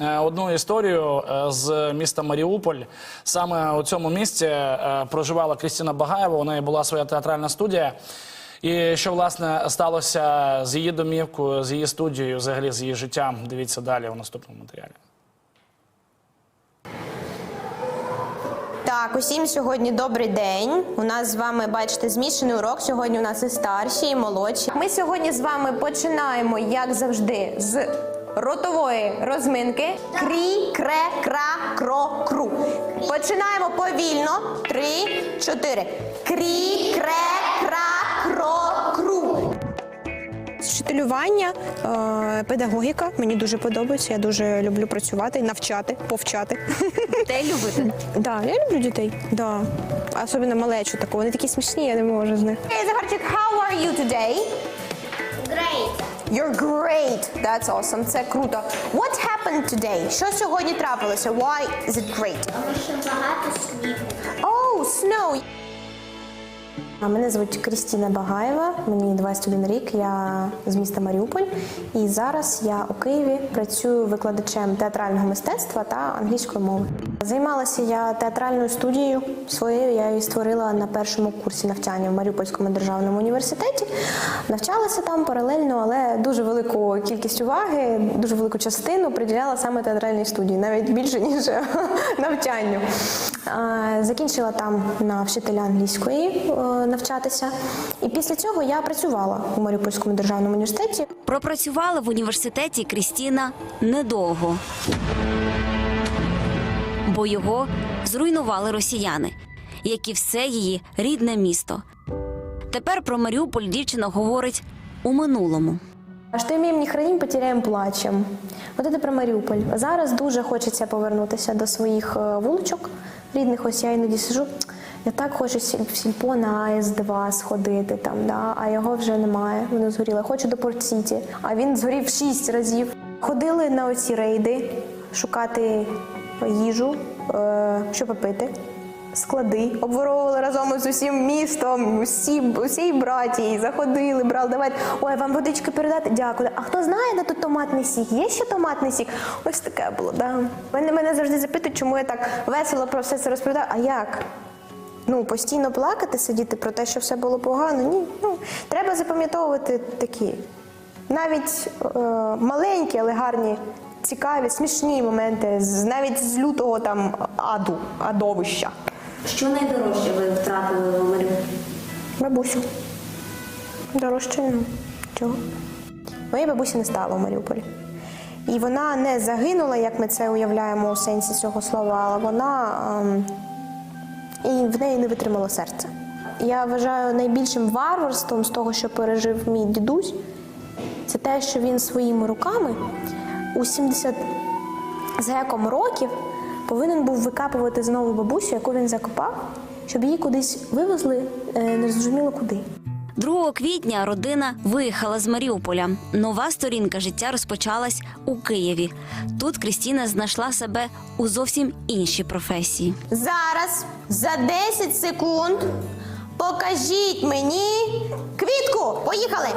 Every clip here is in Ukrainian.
е, одну історію е, з міста Маріуполь. Саме у цьому місті е, проживала Крістіна Багаєва. У неї була своя театральна студія. І що власне сталося з її домівкою, з її студією, взагалі з її життям. Дивіться далі у наступному матеріалі. Так, усім сьогодні добрий день. У нас з вами, бачите, змішаний урок. Сьогодні у нас і старші, і молодші. Ми сьогодні з вами починаємо, як завжди, з ротової розминки. Крі, кре, кра, кро, кру. Починаємо повільно. Три, чотири. Крі, кре, кра, кро, кру. Вчителювання, е, педагогіка мені дуже подобається. Я дуже люблю працювати, навчати, повчати. Дітей любите? Да, я люблю дітей. Да. Особливо малечу таку. Вони такі смішні, я не можу з них. Hey, Захарчик, how are you today? Great. You're great. That's awesome. Це круто. What happened today? Що сьогодні трапилося? Why is it great? Тому що багато снігу. Мене звуть Крістіна Багаєва, мені 21 рік, я з міста Маріуполь. І зараз я у Києві працюю викладачем театрального мистецтва та англійської мови. Займалася я театральною студією своєю. Я її створила на першому курсі навчання в Маріупольському державному університеті. Навчалася там паралельно, але дуже велику кількість уваги, дуже велику частину приділяла саме театральній студії, навіть більше ніж навчанню. Закінчила там на вчителя англійської е, навчатися. І після цього я працювала у Маріупольському державному університеті. Пропрацювала в університеті Крістіна недовго, бо його зруйнували росіяни, як і все її рідне місто. Тепер про Маріуполь дівчина говорить у минулому. А що ім'ям не хранім, потеряємо плачем. От це про Маріуполь. Зараз дуже хочеться повернутися до своїх е, вуличок рідних. Ось я іноді сижу. Я так хочу в сільпо на АЕС-2 сходити там, да, а його вже немає. Воно згоріло. Хочу до Порт-Сіті, а він згорів шість разів. Ходили на оці рейди шукати їжу, е, що попити. Склади обворовували разом з усім містом, усі, усій братії, заходили, брали, давайте. Ой, вам водички передати? Дякую. А хто знає, де тут томатний сік? Є ще томатний сік? Ось таке було, да. Мене, мене завжди запитують, чому я так весело про все це розповідаю. А як? Ну, постійно плакати, сидіти про те, що все було погано. Ні. Ну, треба запам'ятовувати такі навіть е, маленькі, але гарні, цікаві, смішні моменти, навіть з лютого там аду, адовища. Що найдорожче ви втратили в Маріуполі? Бабусю. Дорожче чого? Моєї бабусі не стало в Маріуполі. І вона не загинула, як ми це уявляємо у сенсі цього слова, але вона ем, і в неї не витримало серце. Я вважаю найбільшим варварством з того, що пережив мій дідусь, це те, що він своїми руками у 70 з геком років повинен був викапувати знову бабусю, яку він закопав, щоб її кудись вивезли, е, не зрозуміло куди. 2 квітня родина виїхала з Маріуполя. Нова сторінка життя розпочалась у Києві. Тут Крістіна знайшла себе у зовсім іншій професії. Зараз за 10 секунд покажіть мені квітку. Поїхали!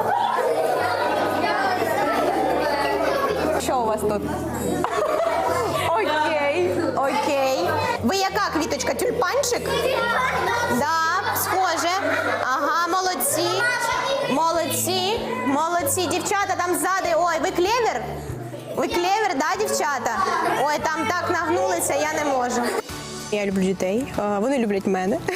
Що у вас тут? Окей, окей. Ви яка квіточка? Тюльпанчик? Да, схоже. Ага, молодці. Молодці. Молодці. Дівчата там ззади. Ой, ви клевер? Ви клевер, да, дівчата? Ой, там так нагнулися, я не можу. Я люблю дітей, вони люблять мене.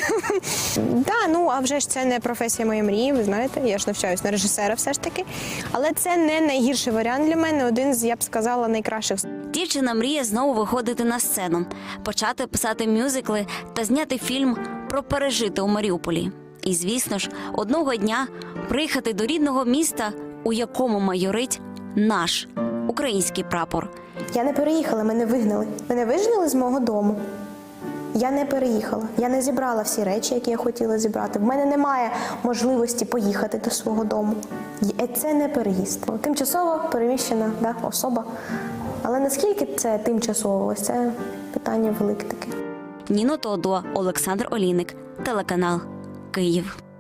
Да, ну а вже ж це не професія моєї мрії, ви знаєте. Я ж навчаюсь на режисера все ж таки. Але це не найгірший варіант для мене. Один з, я б сказала, найкращих. Дівчина мріє знову виходити на сцену, почати писати мюзикли та зняти фільм про пережити у Маріуполі. І, звісно ж, одного дня приїхати до рідного міста, у якому майорить наш український прапор. Я не переїхала, мене вигнали. Мене вигнали з мого дому. Я не переїхала. Я не зібрала всі речі, які я хотіла зібрати. В мене немає можливості поїхати до свого дому. І Це не переїзд. Тимчасово переміщена да, особа. Але наскільки це тимчасово? Це питання велике таке. Ніно Тодо, Олександр Олійник, телеканал Київ.